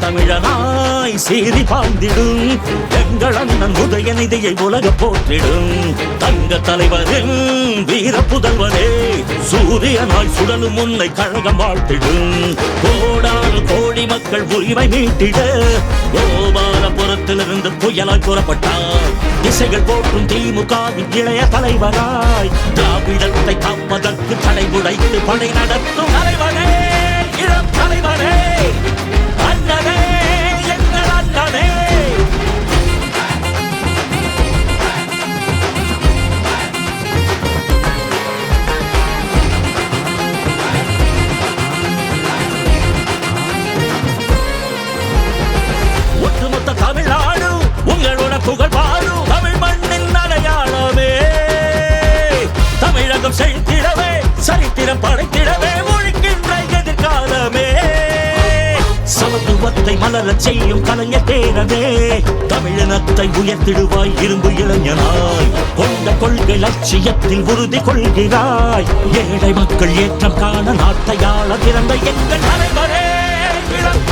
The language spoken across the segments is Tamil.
தமிழனாய் சீறி பாய்ந்திடும் எங்கள் அண்ணன் உதயநிதியை உலக போற்றிடும். தங்க தலைவரின் வீர புதல்வனே சூரியனாய் சுடலும் உன்னை கழகம் வாழ்த்திடும். கோடான கோடி மக்கள் உரிமை மீட்டிட கோபாலபுரத்திலிருந்து புயலாய் புறப்பட்டார் திசைகள் போற்றும் திமுகவின் இளைய தலைவராய் திராவிடத்தை காப்பதற்கு தடை உடைத்து படை நடத்தும் தலைவனே. சமத்துவத்தை மலரச் செய்யும் கலைஞர் தேரவே தமிழினத்தை உயர்த்திடுவாய் இரும்பு இளைஞனாய். கொண்ட கொள்கை லட்சியத்தில் உறுதி கொள்கிறாய். ஏழை மக்கள் ஏற்றம் காண நாட்டையாள திறந்த எங்கள் தலைவரே இளம் தலைவரே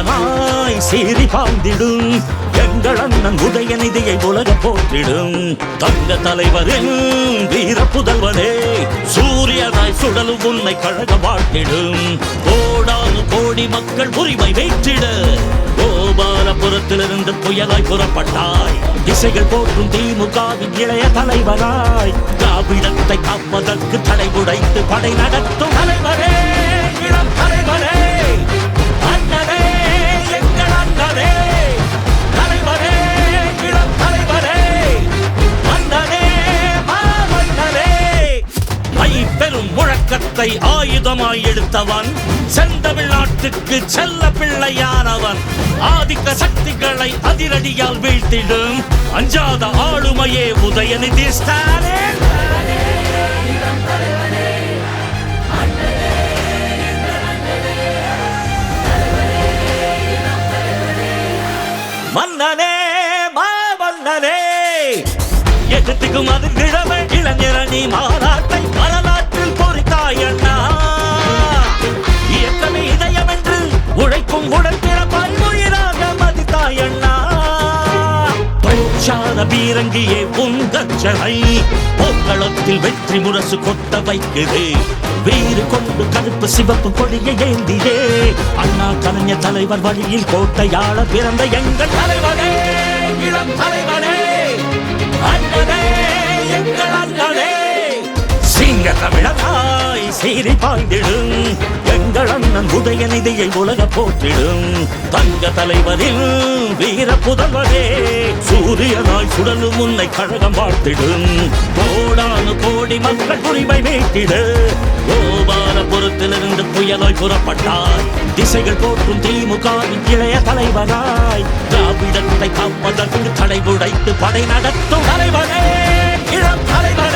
சிங்க சீறி பாய்ந்திடும். எங்கள் அண்ணன் உதயநிதியை உலக போற்றிடும். தங்க தலைவரின் வீர புதல்வனே சூரியனாய் சுடலும் உன்னை கழக வாழ்த்திடும். கோடானு கோடி மக்கள் உரிமை வெற்றிட கோபாலபுரத்திலிருந்து புயலாய் புறப்பட்டாய். திசைகள் போற்றும் திமுகவின் இளைய தலைவராய் திராவிடத்தை காப்பதற்கு தடை உடைத்து படை நடத்தும் தலைவரே. ஆயுதமாய் எடுத்தவன். செந்தமிழ்நாட்டுக்கு செல்ல பிள்ளையானவன். ஆதிக்க சக்திகளை அதிரடியால் வீழ்த்திடும். அஞ்சாத ஆளுமையே உதயநிதி ஸ்டாலின். மன்னனே எதிர்த்துக்கும் அது கிழமை இளைஞரணி மாநாட்டை வரலாற்றில் பொறித்தாய் அண்ணா. தொழிற்சால பீரங்கியே உங்கச்சனை போக்களத்தில் வெற்றி முரசு கொட்ட வைக்குது. வீறு கொண்டு கருப்பு சிவப்பு கொடியை ஏந்தியே அண்ணா கலைஞர் தலைவர் வழியில் கோட்டையாள பிறந்த எங்கள் தலைவரே இளம் தலைவரே அண்ணனே எங்கள் அண்ணனே. சிங்க தமிழனாய் சீறி பாய்ந்திடும் எங்கள் அண்ணன் உதய நிதியை உலக போற்றிடும். தங்க தலைவரில் வீர புதல்வரே சூரியனாய் சுடலும் உன்னை கழகம் வாழ்த்திடும். கோடானு கோடி மக்கள் உரிமை மீட்டிட. கோபாலபுரத்திலிருந்து புயலாய் புறப்பட்டார் திசைகள் போற்றும் திமுகவின் இளைய தலைவராய் திராவிடத்தை காப்பதற்கு தடை உடைத்து படை நடத்தும் தலைவரே இளம் தலைவர்